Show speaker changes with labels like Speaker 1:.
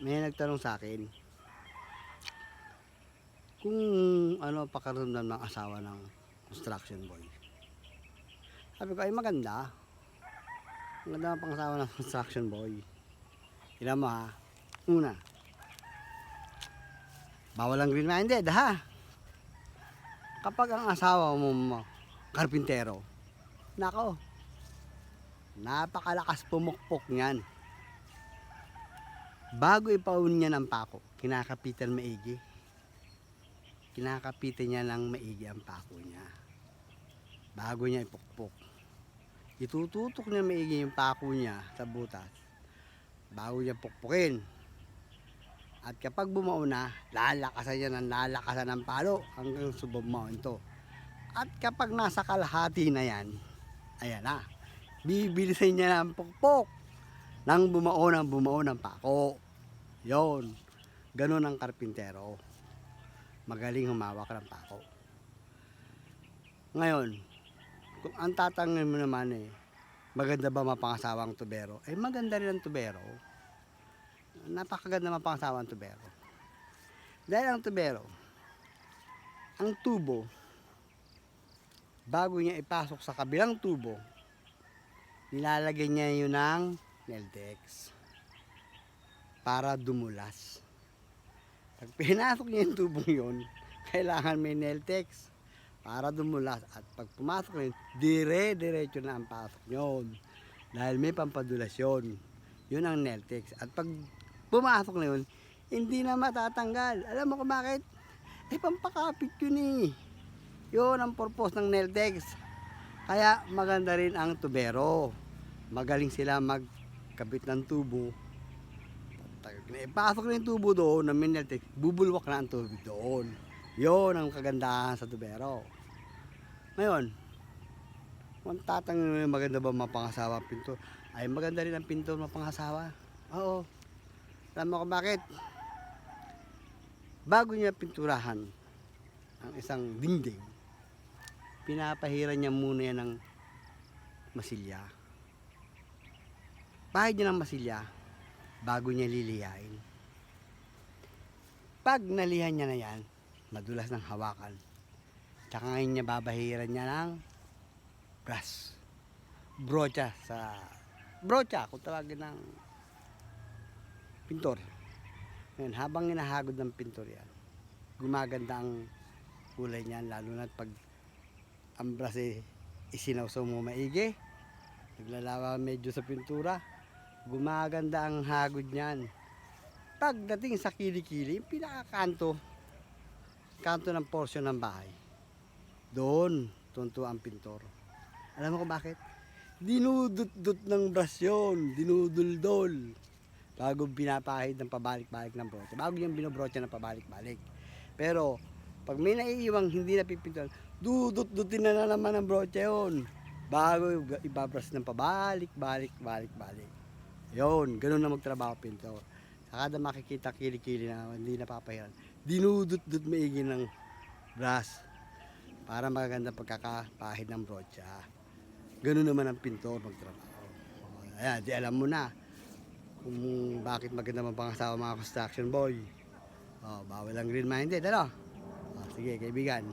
Speaker 1: may nagtanong sa akin kung ano pakaramdam ng asawa ng construction boy. Sabi ko ay maganda. Maganda ang pangasawa ng construction boy. Tignan mo ha. Una, bawal ang green-minded ha. Kapag ang asawa mo, mo karpintero, nako, napakalakas pumukpok niyan. Bago ipaun niya ng pako, kinakapitan maigi. Kinakapitan niya ng maigi ang pako niya. Bago niya ipukpok. Itututok niya maigi yung pako niya sa butas. Bago niya pukpukin. At kapag bumao na, lalakasan niya ng lalakasan ng palo hanggang sa bumao ito. At kapag nasa kalahati na yan, ayan na, bibilisan niya ng pukpok nang bumao ng bumao ng pako. Yon. Ganun ang karpintero. Magaling humawak ng pako. Ngayon, kung ang tatangin mo naman eh, maganda ba mapangasawang tubero? Eh maganda rin ang tubero. Napakaganda mapangasawang tubero. Dahil ang tubero, ang tubo, bago niya ipasok sa kabilang tubo, nilalagay niya yun ng Neldex para dumulas. Pag pinasok niya yung tubong yun, kailangan may Neltex para dumulas. At pag pumasok yun, dire-diretso na ang pasok yun. Dahil may pampadulas yun. Yun ang Neltex. At pag pumasok na yun, hindi na matatanggal. Alam mo kung bakit? Eh, pampakapit yun eh. Yun ang purpose ng Neltex. Kaya maganda rin ang tubero. Magaling sila magkabit ng tubo. Pag ipasok na yung tubo doon ng Neltex, bubulwak na ang tubig doon. Yun ang kagandahan sa tubero. Ngayon, kung tatangin mo maganda ba mapangasawa ang pintor, ay maganda rin ang pintor mapangasawa. Oo. Alam mo kung bakit? Bago niya pinturahan ang isang dingding, pinapahiran niya muna yan ng masilya. Pahid niya ng masilya bago niya lilihain. Pag nalihan niya na yan, madulas ng hawakan. Tsaka ngayon niya babahiran niya ng brass. Brocha sa... Brocha, kung tawagin ng pintor. Ngayon, habang hinahagod ng pintor yan, gumaganda ang kulay niyan, lalo na pag ang brass eh, isinawsaw mo maigi, naglalawa medyo sa pintura, gumaganda ang hagod niyan. Pagdating sa kilikili, yung pinakakanto, kanto ng porsyon ng bahay, doon tunto ang pintor. Alam mo kung bakit? Dinudut-dut ng brush yun, dinuduldol. Bago pinapahid ng pabalik-balik ng brocha. Bago yung binobrocha ng pabalik-balik. Pero, pag may naiiwang hindi napipintuan, dudut-dutin na, na naman ang brocha yun. Bago ibabras ng pabalik, balik, balik, balik. Yun, ganun na magtrabaho pintor. Sa kada makikita kilikili na hindi napapahiran, dinudut-dut maigi ng brass para maganda pagkakapahid ng brocha. Ganun naman ang pintor magtrabaho. Ayan, di alam mo na kung bakit maganda mapangasawa mga construction boy. Oh, bawal ang green-minded, ano? Oh, sige, kaibigan.